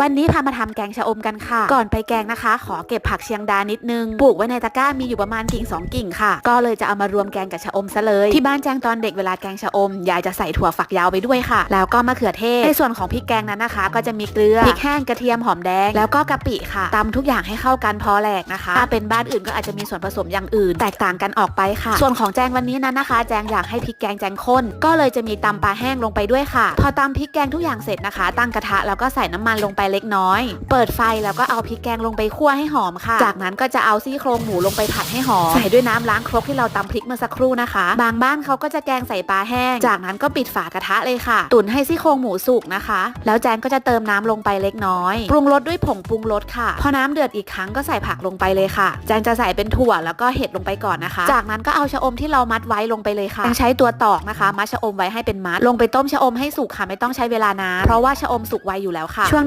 วันนี้พามาทำแกงชะอมกันค่ะ ก่อนไปแกงนะคะ ขอเก็บผักเชียงดานิดนึง ปลูกไว้ในตะกร้ามีอยู่ประมาณกิ่งสองกิ่งค่ะ ก็เลยจะเอามารวมแกงกับชะอมซะเลย ที่บ้านแจงตอนเด็กเวลาแกงชะอม ยายจะใส่ถั่วฝักยาวไปด้วยค่ะ แล้วก็มะเขือเทศ ในส่วนของพริกแกงนั้นนะคะ ก็จะมีเกลือ พริกแห้ง กระเทียม หอมแดง แล้วก็กะปิค่ะตำทุกอย่างให้เข้ากันพอแหลกนะคะ ถ้าเป็นบ้านอื่นก็อาจจะมีส่วนผสมอย่างอื่น แตกต่างกันออกไปค่ะ ส่วนของแจงวันนี้นั้นนะคะ แจงอยากให้พริกแกงแจงข้น ก็เลยจะมีตำปลาแห้งลงไปด้วยค่ะ พอตำพริกแกงทุกอย่างเสร็จนะคะ ตั้งกระทะแล้วก็ใส่น้ำมันลงไปเล็กน้อย เปิดไฟแล้วก็เอาพริกแกงลงไปคั่วให้หอมค่ะ จากนั้นก็จะเอาซี่โครงหมูลงไปผัดให้หอม ใส่ด้วยน้ำล้างครกที่เราตำพริกเมื่อสักครู่นะคะ บางบ้านเขาก็จะแกงใส่ปลาแห้ง จากนั้นก็ปิดฝากระทะเลยค่ะ ตุ๋นให้ซี่โครงหมูสุกนะคะ แล้วแจงก็จะเติมน้ำลงไปเล็กน้อย ปรุงรสด้วยผงปรุงรสค่ะ พอน้ำเดือดอีกครั้งก็ใส่ผักลงไปเลยค่ะ แจงจะใส่เป็นถั่วแล้วก็เห็ดลงไปก่อนนะคะ จากนั้นก็เอาชะอมที่เรามัดไว้ลงไปเลยค่ะแจงใช้ตัวตอกนะคะมัดชะอมไว้ให้เป็นมัด ลงไปต้มชะอมให้สุกค่ะไม่ต้องใช้เวลานานเพราะว่าชะอมสุกไวอยู่แล้วค่ะช่วงหน้า